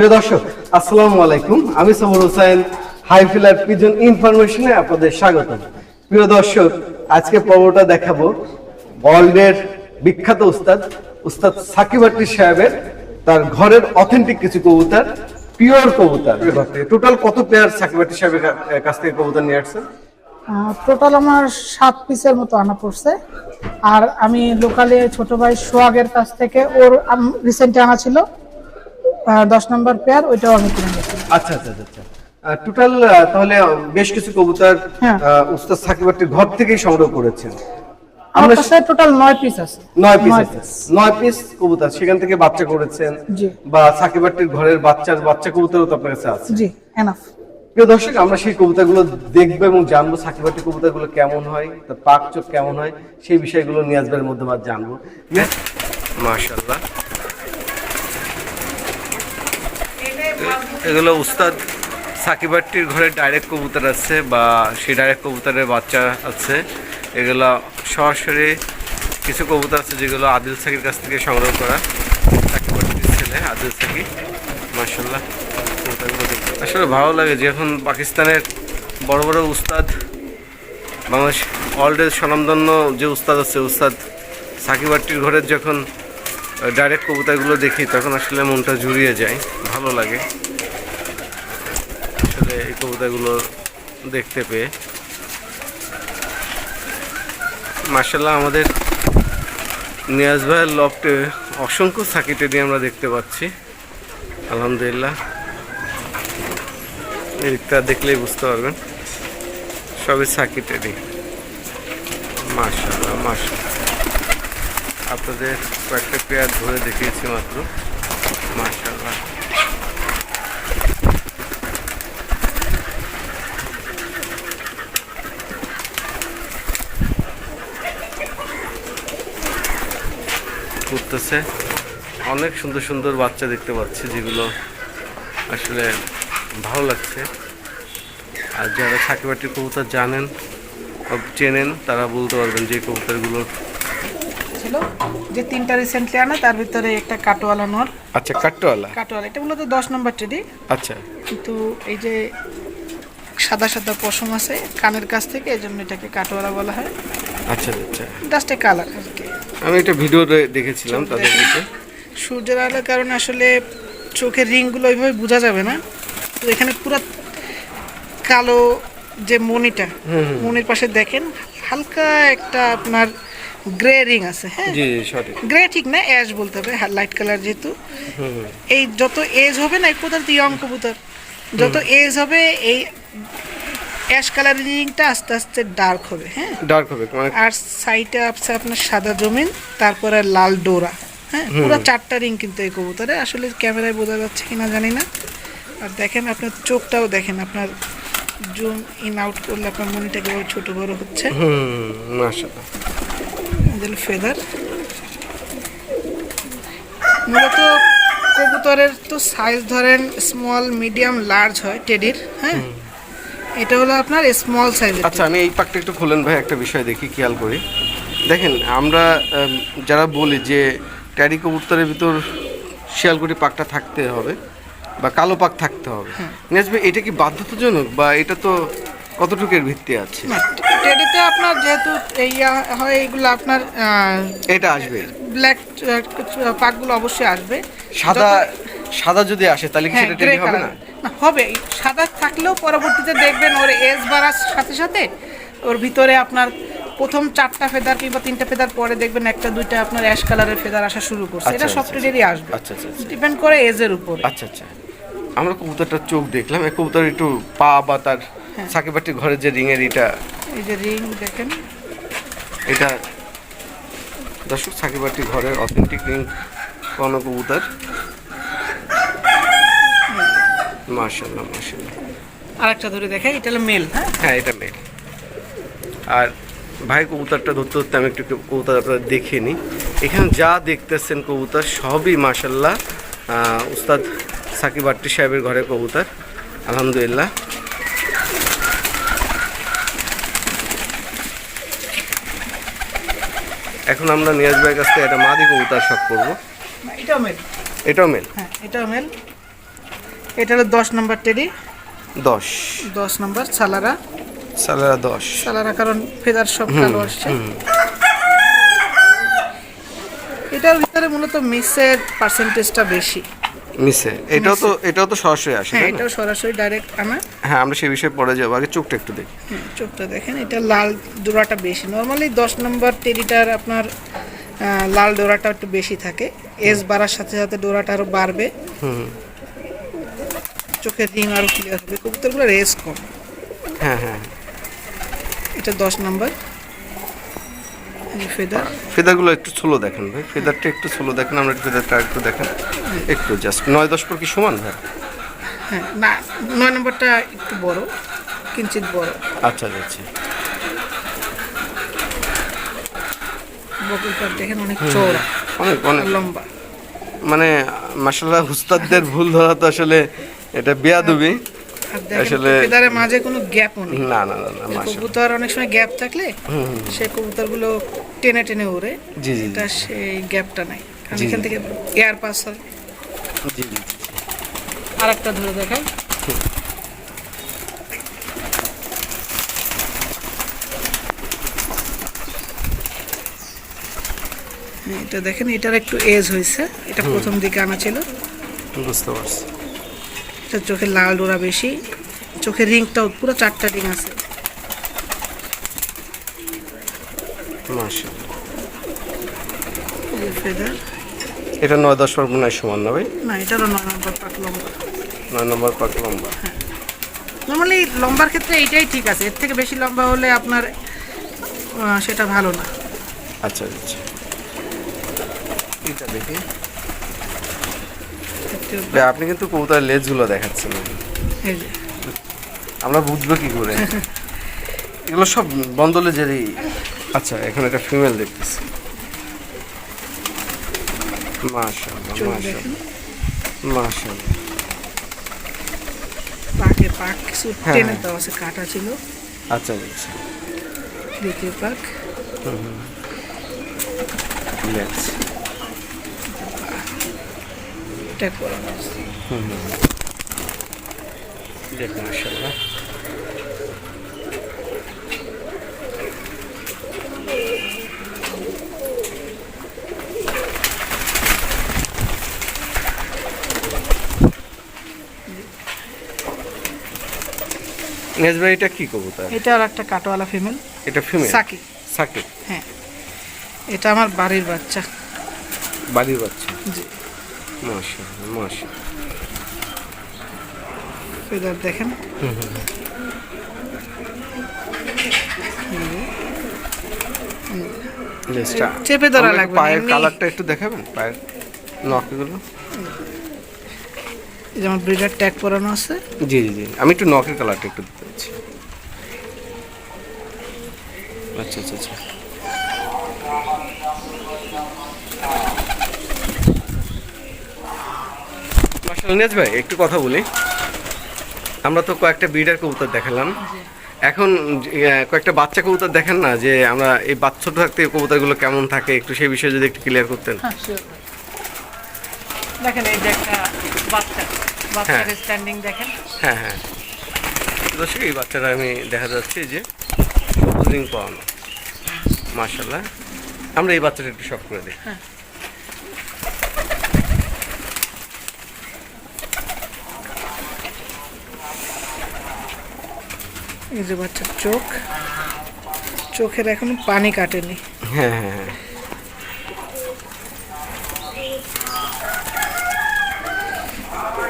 প্রিয় দর্শক আসসালামু আলাইকুম। আমি সবর হোসেন হাইফিলার পিজন ইনফরমেশনে আপনাদের স্বাগত প্রিয় দর্শক আজকে পর্বটা দেখাবো ওয়ার্ল্ডের বিখ্যাত উস্তাদ উস্তাদ সাকিব আট্টি সাহেবের তার ঘরের অথেন্টিক কিছু কবুতর পিওর কবুতর। টোটাল কত পেয়ার সাকিব আট্টি সাহেবের কাছ থেকে কবুতর নিয়ে আসছেন? টোটাল আমার সাত পিসের মতো আনা পড়ছে। আর আমি লোকালে ছোট ভাই সোহাগের কাছ থেকে ওর রিসেন্টে আনা ছিল। দশ নম্বর পেয়ার ওইটাও আমি কিনে নিয়েছি। আচ্ছা আচ্ছা আচ্ছা, আচ্ছা। টোটাল তাহলে বেশ কিছু কবুতর হ্যাঁ। উস্তাদ ঘর থেকেই সংগ্রহ করেছেন। আমার আমরা কাছে টোটাল নয় পিস আছে। নয় পিস আছে। piece। নয় পিস কবুতর সেখান থেকে বাচ্চা করেছেন। বা সাকিবাটির ঘরের বাচ্চার বাচ্চা কবুতরও তো আপনার কাছে আছে। জি এনাফ প্রিয় দর্শক আমরা সেই কবুতরগুলো দেখব এবং জানব সাকিবাটি কবুতরগুলো কেমন হয় তার পাক চোখ কেমন হয় সেই বিষয়গুলো নিয়ে আসবার মধ্যে আজ জানব। মাশাল্লাহ এগুলো উস্তাদ সাকিবাটির ঘরে ডাইরেক্ট কবুতর আছে বা সেই ডাইরেক্ট কবুতরের বাচ্চা আছে। এগুলো সরাসরি কিছু কবুতর আছে যেগুলো আদিল সাকির কাছ থেকে সংগ্রহ করা। সাকিবাটির ছেলে আদিল সাকি মার্শাল্লাহ আসলে ভালো লাগে যখন পাকিস্তানের বড় বড় উস্তাদ, বাংলাদেশ ওয়ার্ল্ডের স্বনামধন্য যে উস্তাদ আছে, উস্তাদ সাকিবাটির ঘরের যখন ডাইরেক্ট কবুতরগুলো দেখি, তখন আসলে মনটা জুড়িয়ে যায়, ভালো লাগে। আসলে এই কবুতরগুলো দেখতে পেয়ে। মার্শাল্লাহ আমাদের নিয়াজ ভাইয়ের লফটে অসংখ্য সাকি টেডি আমরা দেখতে পাচ্ছি। আলহামদুলিল্লাহ। এই দিকটা দেখলেই বুঝতে পারবেন। সবই সাকি টেডি মার্শাল্লাহ মার্শাল্লাহ আপনাদের কয়েকটা পেয়ার ধরে দেখিয়েছি মাত্র। মার্শাল্লাহ করতেছে অনেক সুন্দর সুন্দর বাচ্চা দেখতে পাচ্ছি যেগুলো আসলে ভালো লাগছে। আর যারা সাকিবাটির কবুতর জানেন চেনেন, তারা বলতে পারবেন যে কবুতরগুলোর ছিল যে তিনটা রিসেন্টলি আনা তার ভিতরে একটা কাটোয়ালা নর। আচ্ছা কাটোয়ালা? কাটোয়ালা এটা মূলত দশ নম্বর টেডি আচ্ছা। কিন্তু এই যে সাদা সাদা পশম আছে কানের কাছ থেকে এই জন্য এটাকে কাটোয়ালা বলা হয়। আচ্ছা আচ্ছা। জাস্ট এ কালার আর কি। আমি একটা ভিডিও দেখেছিলাম তাদের সূর্যের আলোর কারণে আসলে চোখের রিংগুলো ওইভাবে বোঝা যাবে না। তো এখানে পুরো কালো যে মনিটা মনির পাশে দেখেন হালকা একটা আপনার গ্রে রিং আছে হ্যাঁ? জি জি সঠিক। গ্রে ঠিক না অ্যাশ বলতে হবে লাইট কালার যেহেতু। এই যত এজ হবে না এক পদার্থ ইয়ং কবুতর। যত এজ হবে এই অ্যাশ কালার রিংটা আস্তে আস্তে ডার্ক হবে হ্যাঁ? ডার্ক হবে মানে আর সাইডে আছে আপনার সাদা জমিন তারপরে লাল ডোরা হ্যাঁ? পুরো চারটা রিং কিন্তু এই কবুতরে। আসলে ক্যামেরায় বোঝা যাচ্ছে কিনা জানি না। আর দেখেন আপনার চোখটাও দেখেন আপনার জুম ইন আউট করলে আপনার মনিটা কীভাবে ছোট বড় হচ্ছে। মাশাআল্লাহ। দিল ফেদার। মূলত কবুতরের তো সাইজ ধরেন স্মল মিডিয়াম লার্জ হয় টেডির হ্যাঁ? এটা হলো আপনার স্মল সাইজ আচ্ছা আমি এই পাকটা একটু খোলেন ভাই একটা বিষয় দেখি খেয়াল করি। দেখেন আমরা যারা বলি যে ট্যারি কবুতরের ভিতর শিয়ালকুটি পাকটা থাকতে হবে বা কালো পাক থাকতে হবে। নেসবে এটা কি বাধ্যতাজনক বা এটা তো কতটুকুর ভিত্তি আছে? টেডিতে আপনার যেহেতু এই হয় এইগুলো আপনার এটা আসবে। ব্ল্যাক পাকগুলো অবশ্যই আসবে। সাদা সাদা যদি আসে তাহলে কি হ্যাঁ সেটা টেডি হবে না? হবে। সাদা থাকলেও পরবর্তীতে দেখবেন ওর এজ বাড়ার সাথে সাথে ওর ভিতরে আপনার প্রথম চারটা ফেদার কিংবা তিনটা ফেদার পরে দেখবেন একটা দুইটা আপনার অ্যাশ কালারের ফেদার আসা শুরু করছে। আচ্ছা, এটা সব আচ্ছা, টেডেরই আসবে। আচ্ছা আচ্ছা আচ্ছা। ডিপেন্ড করে এজের উপর। আচ্ছা আচ্ছা। আমরা কবুতরটার চোখ দেখলাম কবুতর একটু পা বা তার। সাকিবাটির ঘরের যে রিংয়ের এটা এই যে রিং দেখেন। এটা দর্শক সাকিবাটি ঘরের অথেন্টিক রিং কোন কবুতর মার্শাল্লাহ মার্শাল্লাহ আরেকটা ধরে দেখাই এটা হলো মেল হ্যাঁ? হ্যাঁ এটা মেল আর ভাই কবুতরটা ধরতে ধরতে আমি একটু কবুতর আপনারা দেখে নিই। এখানে যা দেখতেছেন কবুতর সবই মার্শাল্লাহ উস্তাদ সাকিব আট্টি সাহেবের ঘরে কবুতর। আলহামদুলিল্লাহ। এখন আমরা নিয়াজ ভাইয়ের কাছ থেকে একটা মাদি কবুতর শখ করব। এটাও মেল। এটাও মেল? হ্যাঁ এটাও মেল। এটা হলো দশ নম্বর টেরি দশ। দশ নম্বর সালারা। সালারা দশ। সালারা কারণ ফেদার সব কালো আসছে। এটার ভিতরে মূলত মিসের পার্সেন্টেজটা বেশি। মিসে এটাও তো এটাও তো সরাসরি আসে হ্যাঁ এটাও সরাসরি ডাইরেক্ট আনা হ্যাঁ আমরা সেই বিষয়ে পরে যাব। আগে চোখটা একটু দেখি। চোখটা দেখেন এটা লাল ডোরাটা বেশি। নর্মালি দশ নম্বর টেরিটার আপনার লাল ডোরাটা একটু বেশি থাকে। এজ বাড়ার সাথে সাথে ডোরাটা আরও বাড়বে। হুম। চোখের রিং আরও ক্লিয়ার হবে। কবুতরগুলো রেস কম। হ্যাঁ হ্যাঁ। এটা দশ নম্বর ফেদার। ফেদারগুলো একটু স্লো দেখেন ভাই। ফেদারটা একটু স্লো দেখেন আমরা একটু ফেদারটা একটু দেখেন। একটু জাস্ট নয় দশ পর কি সমান ভাই? হ্যাঁ না নয় নম্বরটা একটু বড় কিঞ্চিত বড়। আচ্ছা আচ্ছা বকুলটা দেখেন অনেক চওড়া অনেক অনেক। লম্বা। মানে মাসাল্লাহ হুস্তাদদের ভুল ধরা তো আসলে এটা বেয়াদবি। আসলে- ফেদারের মাঝে কোনো গ্যাপও নেই। না না না না কবুতর অনেক সময় গ্যাপ থাকলে সেই কবুতরগুলো টেনে টেনে উড়ে জি জি এটা সেই গ্যাপটা নাই। কারণ এখান থেকে এয়ার পাস হয়। জি জি। আর একটা ধরে দেখাই। এটা দেখেন এটার একটু এজ হয়েছে। এটা প্রথম দিকে আনা ছিল। বুঝতে পারছি। এটা চোখে লাল ডোরা বেশি। চোখের রিংটাও পুরো চারটা রিং আছে। ফেদার। এটা নয় দশ পর মনে সমান না ভাই? না এটারও নয় নম্বর পাক লম্বা। নয় নম্বর পাক লম্বা। নর্মালি লম্বার ক্ষেত্রে এইটাই ঠিক আছে। এর থেকে বেশি লম্বা হলে আপনার সেটা ভালো না। আচ্ছা আচ্ছা। এটা দেখি। আপনি কিন্তু কবুতরের লেজগুলো দেখাচ্ছেন। আমরা বুঝব কি করে? এগুলো সব বন্ধ লেজেরই আচ্ছা এখন একটা ফিমেল দেখতেছি। মাশাআল্লাহ চোখ মাশাআল্লাহ। মাশাআল্লাহ। পাকে পাক কিছু হ্যাঁ, টেনে হ্যাঁ। দেওয়া আছে কাটা ছিল। আচ্ছা আচ্ছা। দ্বিতীয় পাক। লেজ ট্যাগ করানো আছে। দেখুন মাশাআল্লাহ। নেজ এটা কি কবুতর? এটা আর একটা কাটোয়ালা ফিমেল এটা ফিমেল সাকি। সাকিব হ্যাঁ। এটা আমার বাড়ির বাচ্চা। বাড়ির বাচ্চা? জি। মাশাআল্লাহ মাশাআল্লাহ। ফেদার দেখেন। লেজটা চেপে ধরা লাগবে পায়ের কালারটা একটু দেখাবেন? পায়ের নখগুলো? যেমন ব্রিডার ট্যাগ করানো আছে। জি জি জি। আমি একটু নখের কালারটা একটু দিতে চাচ্ছি। আচ্ছা আচ্ছা আচ্ছা। মার্শাল ভাই একটু কথা বলি। আমরা তো কয়েকটা ব্রিডার কবুতর দেখালাম। এখন কয়েকটা বাচ্চা কবুতর দেখেন না যে আমরা এই বাচ্চা থাকতে কবুতরগুলো কেমন থাকে? একটু সেই বিষয়ে যদি একটু ক্লিয়ার করতেন। হ্যাঁ দেখেন এই যে একটা বাচ্চা। বাচ্চার স্ট্যান্ডিং দেখেন। হ্যাঁ হ্যাঁ। দর্শক এই বাচ্চাটা আমি দেখা যাচ্ছে যে সবুজ রিং পাওয়ানো মার্শাল্লাহ আমরা এই বাচ্চাটা একটু শখ করে দিই এই যে বাচ্চার চোখ। চোখের এখনও পানি কাটেনি। হ্যাঁ হ্যাঁ হ্যাঁ।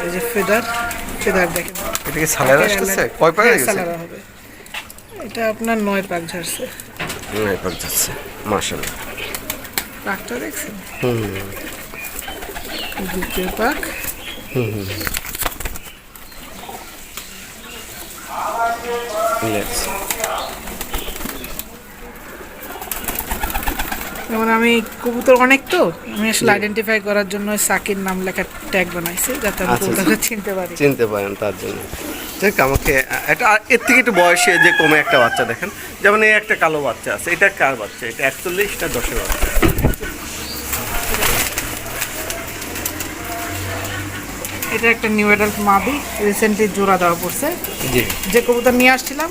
এই যে ফেদার ফেদার দেখেন। এটা কি সালার আসতেছে? কয় পারে হ্যাঁ, গেছে সালারা হবে। এটা আপনার নয় পাক ঝাড়ছে। নয় পাক যাচ্ছে মার্শাল্লাহ পাকটা দেখছেন? হুম। দ্বিতীয় পাক। লেটস যেমন আমি কবুতর অনেক তো আমি আসলে আইডেন্টিফাই করার জন্য সাকির নাম লেখা ট্যাগ বানাইছি যাতে আমি আচ্ছা, কবুতরটা চিনতে পারি। চিনতে পারেন তার জন্য। দেখ আমাকে এটা এর থেকে একটু বয়সে যে কমে একটা বাচ্চা দেখেন। যেমন এই একটা কালো বাচ্চা আছে এটা কার বাচ্চা? এটা একচল্লিশটা দশের বাচ্চা? এটা একটা নিউ অ্যাডাল্ট মাদি রিসেন্টলি জোড়া দেওয়া পড়ছে। যে কবুতর নিয়ে আসছিলাম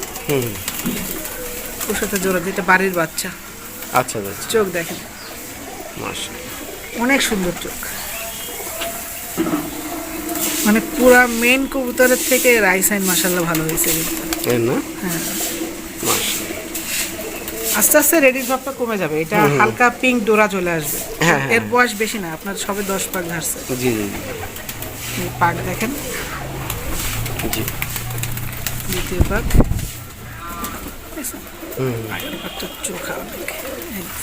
ওর সাথে জোড়া দিতে বাড়ির বাচ্চা। আচ্ছা আচ্ছা চোখ দেখেন। অনেক সুন্দর চোখ। মানে পুরা মেন কবুতরের থেকে রাইসাইন মাসাল্লাহ ভালো হয়েছে। হ্যাঁ। আস্তে আস্তে রেডি ভাবটা কমে যাবে। এটা হালকা পিঙ্ক ডোরা চলে আসবে। হ্যাঁ, হ্যাঁ। এর বয়স বেশি না আপনার সবে দশ পাক ধারছে। জি জি। এই পাক দেখেন। জি। দ্বিতীয় পাক চোখা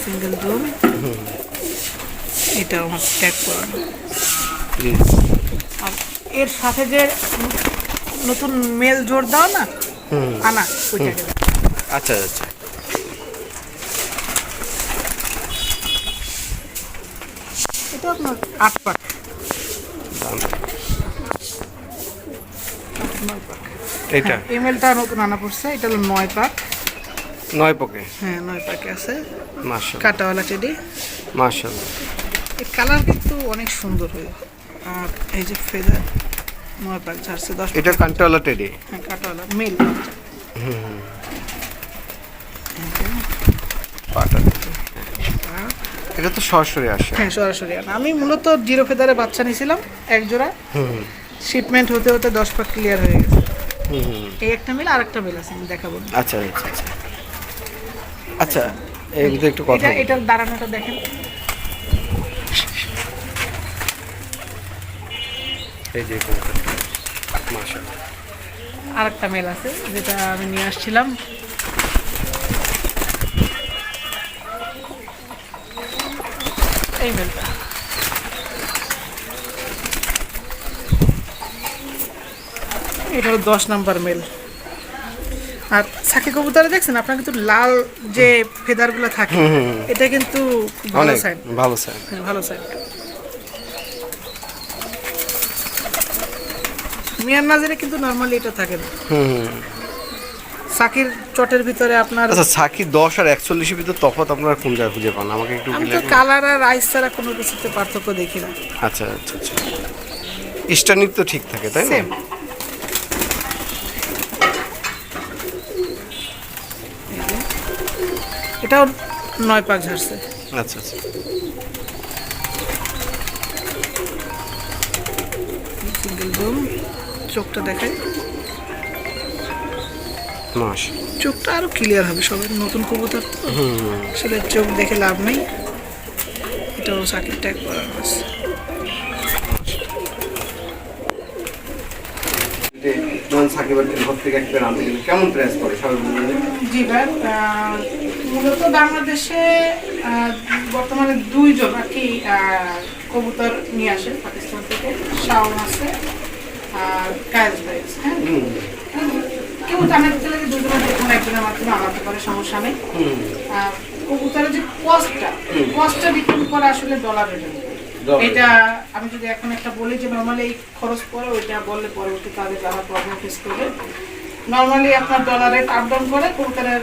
সিঙ্গেল ডোম এটা আমার ট্যাগ করানো এর সাথে যে নতুন মেল জোর দাও না হুম। আনা ওইটাকে আচ্ছা আচ্ছা। এটা আপনার আট পাক দাম নয় পাক এটা ইমেলটা নতুন আনা পড়ছে এটা হলো নয় পাক। নয় পকে। হ্যাঁ নয় পাকে আছে। মাশাআল্লাহ। কাটাওয়ালা টেডি। মাশাআল্লাহ। এর কালার কিন্তু অনেক সুন্দর হয়ে আর এই যে ফেদার নয় পাক ঝাড়ছে দশ এটা কান্টাওয়ালা টেডি। হ্যাঁ কাটাওয়ালা মেল। পাটা এটা তো সরাসরি আসে। হ্যাঁ সরাসরি আনা আমি মূলত জিরো ফেদারে বাচ্চা নিয়েছিলাম এক জোড়া। হুম। শিপমেন্ট হতে হতে দশ পাক ক্লিয়ার হয়ে গেছে। হুম হুম এই একটা মিল আর একটা মিল আছে আমি দেখাবো। আচ্ছা আচ্ছা আচ্ছা। আচ্ছা এই ভিতরে একটু কথা এটা এটার দাঁড়ানোটা দেখেন। এই যে মাশাআল্লাহ। আর একটা মেল আছে যেটা আমি নিয়ে আসছিলাম। এই মেলটা। এটা হলো দশ নাম্বার মেল। আর সাকি কবুতরে দেখছেন আপনার কিন্তু লাল যে ফেদারগুলো থাকে এটা কিন্তু ভালো সাইন ভালো স্যার হ্যাঁ ভালো সাইন মিয়ান নাজারে কিন্তু নর্মালি এটা থাকে না। সাকির চটের ভিতরে আপনার আচ্ছা সাকি দশ আর একচল্লিশের ভিতরে তফাৎ আপনারা কোন জায়গায় খুঁজে পান? আমাকে একটু আমি তো কালার আর আইস ছাড়া কোনো কিছুতে পার্থক্য দেখি না। আচ্ছা আচ্ছা আচ্ছা। স্টানিক তো ঠিক থাকে তাই না? এটাও নয় পাক ঝাড়ছে। আচ্ছা আচ্ছা। চোখটা দেখাই। মাস চোখটা আরও ক্লিয়ার হবে সবাই নতুন কবুতর তো। আসলে চোখ দেখে লাভ নেই। এটাও সাকির ট্যাগ করার আছে কেমন প্রাইস পড়ে সবাই জি ভাই মূলত বাংলাদেশে বর্তমানে দুইজন আর কি কবুতর নিয়ে আসে পাকিস্তান থেকে। শাওন আছে আর কায়েস ভাই হ্যাঁ? কেউ জানা যেতে লাগে দুজনের যে কোনো একজনের মাধ্যমে আনাতে পারে সমস্যা নেই। আর কবুতরের যে কস্টটা কস্টটা ডিপেন্ড করে আসলে ডলারের। এটা আমি যদি এখন একটা বলি যে নর্মালি এই খরচ পরে ওইটা বললে পরবর্তী তাদের যারা প্রবলেম ফেস করবে নর্মালি আপনার ডলারে আপ ডাউন করে কবুতরের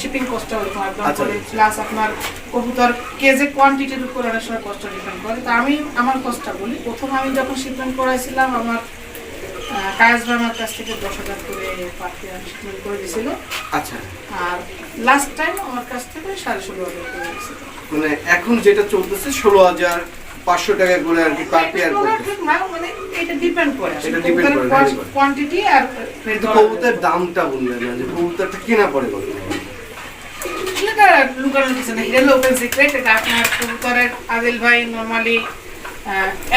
শিপিং কস্টটা ওরকম আপ ডাউন আচ্ছা। করে প্লাস আপনার কবুতর কেজে কোয়ান্টিটির উপর অনেক সময় কস্টটা ডিপেন্ড করে। তো আমি আমার কস্টটা বলি প্রথম আমি যখন শিপমেন্ট করাইছিলাম আমার ভাই আমার কাছ থেকে দশ হাজার করে পাখি শিপমেন্ট করে দিয়েছিল আচ্ছা। আর লাস্ট টাইম আমার কাছ থেকে সাড়ে ষোলো হাজার করে মানে এখন যেটা চলতেছে ষোলো হাজার পাঁচশো টাকা করে আর কি পার পেয়ার না, মানে এটা depend করে। এটা depend করে, quantity আর কিন্তু কবুতরের দামটা বললেন না যে কবুতরটা কেনা পড়ে কত? এটা লুকানোর কিছু এটা open secret, এটা আপনার কবুতরের আদিল ভাই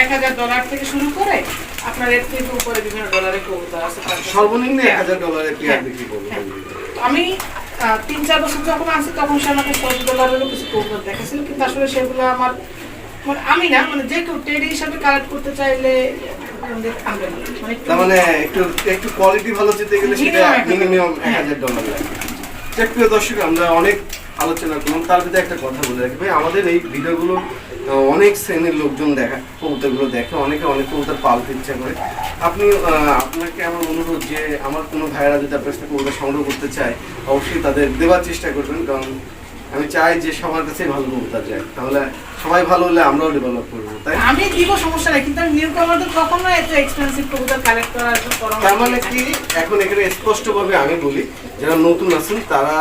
এক হাজার ডলার থেকে শুরু করে আপনার এর থেকে উপরে বিভিন্ন ডলারের কবুতর আছে। সর্বনিম্ন এক হ্যাঁ। হাজার ডলারের পেয়ার হ্যাঁ, বিক্রি করব হ্যাঁ। আমি তিন চার বছর যখন আসি তখন সে আমাকে দশ ডলারেরও কিছু কবুতর দেখেছিল কিন্তু আসলে সেগুলো আমার মানে আমি না মানে যে কেউ হিসাবে কালেক্ট করতে চাইলে মানে তার মানে একটু একটু কোয়ালিটি ভালো যেতে গেলে সেটা। মিনিমাম এক হ্যাঁ। হাজার ডলার লাগে। যাক প্রিয় দর্শক আমরা অনেক আলোচনা করলাম। তার ভিতরে একটা কথা বলে রাখি। ভাই আমাদের এই ভিডিওগুলো অনেক শ্রেণির লোকজন দেখা কবুতরগুলো দেখে অনেকে অনেক কবুতর পালতে ইচ্ছা করে। আপনি আপনাকে আমার অনুরোধ যে আমার কোনো ভাইয়েরা যদি আপনার সাথে কবুতর সংগ্রহ করতে চায় অবশ্যই তাদের দেওয়ার চেষ্টা করবেন। কারণ আমি চাই যে সবার কাছেই ভালো কবুতর যায়। তাহলে সবাই ভালো হলে আমরাও ডেভেলপ করব তাই? আমি দিব সমস্যা নাই কিন্তু আমি নিউ কামারদের কখনো এত এক্সপেন্সিভ কবুতর কালেক্ট করার তার মানে কি এখন এখানে স্পষ্টভাবে আমি বলি যারা নতুন আছেন তারা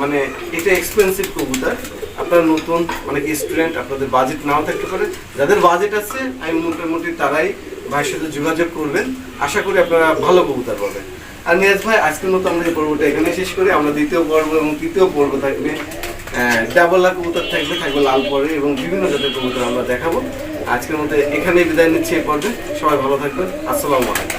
মানে এটা এক্সপেন্সিভ কবুতর আপনারা নতুন অনেক স্টুডেন্ট আপনাদের বাজেট নাও থাকতে পারে। যাদের বাজেট আছে আমি মোটামুটি তারাই ভাইয়ের সাথে যোগাযোগ করবেন। আশা করি আপনারা ভালো কবুতর পাবেন। আর নিয়াজ ভাই আজকের মতো আমরা এই পর্বটা এখানে শেষ করি। আমরা দ্বিতীয় পর্ব এবং তৃতীয় পর্ব থাকবে ডাবলা কবুতর থাকবে থাকবে লাল পরে এবং বিভিন্ন জাতের কবুতর আমরা দেখাবো। আজকের মতো এখানেই বিদায় নিচ্ছি এই পর্বে সবাই ভালো থাকবেন। আসসালামু আলাইকুম।